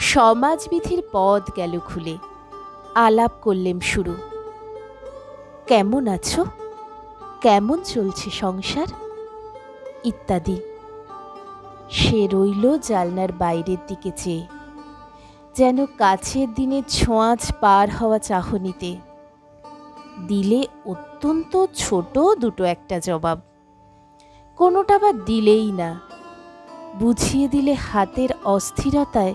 সমাজবিধির পদ গেল খুলে। আলাপ করলেম শুরু। কেমন আছো? কেমন চলছে সংসার? ইত্যাদি। সে রইল জালনার বাইরের দিকে চেয়ে। যেন কাছের দিনে ছোঁয়াচ পার হওয়া চাহনিতে। দিলে অত্যন্ত ছোট দুটো একটা জবাব। কোনোটা বা দিলেই না। বুঝিয়ে দিলে হাতের অস্থিরতায়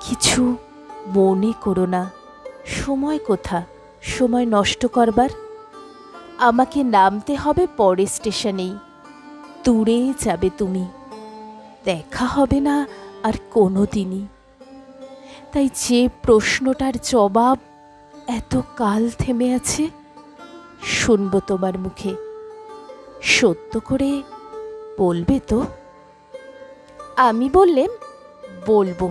কিছু মনে করো না। সময় কোথা? সময় নষ্ট করবার? আমাকে নামতে হবে পরের স্টেশনেই। দূরে যাবে তুমি। দেখা হবে না আর কোনো দিনই তাই যে প্রশ্নটার জবাব এত কাল থেমে আছে, শুনব তোমার মুখে। সত্য করে বলবে তো? আমি বললেম বলব।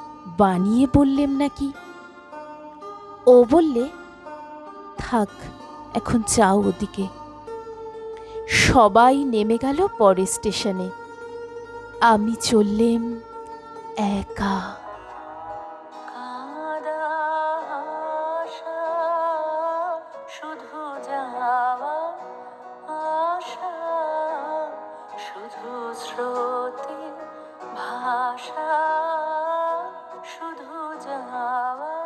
বানিয়ে বললেম নাকি? ও বললে, থাক, এখন চাও ওদিকে। সবাই নেমে গেল পরের স্টেশনে। আমি চললেম একা। to have a